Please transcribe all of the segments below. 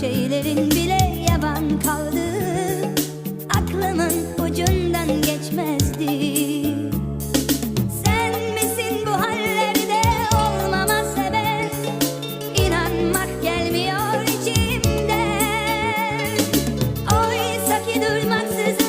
şeylerin bile yaban kaldı. Aklımın ucundan geçmezdi. Sen misin bu hallerde olmama sebep? İnanmak gelmiyor içimden. Oysa ki durmaksızın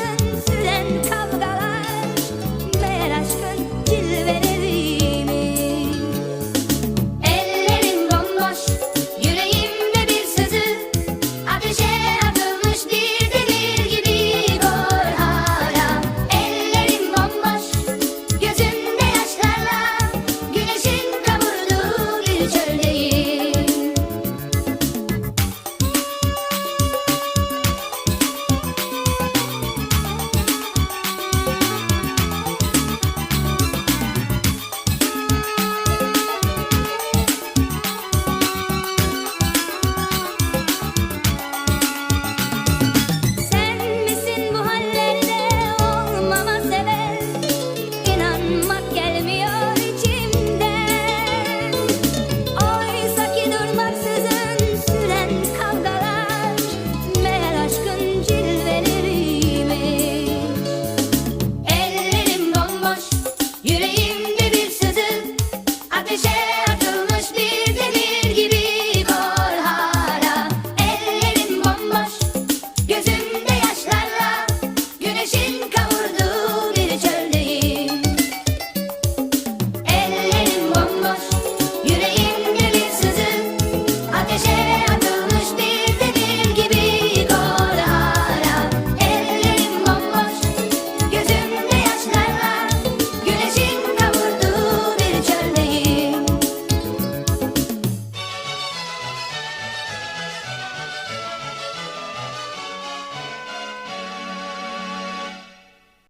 yüreğim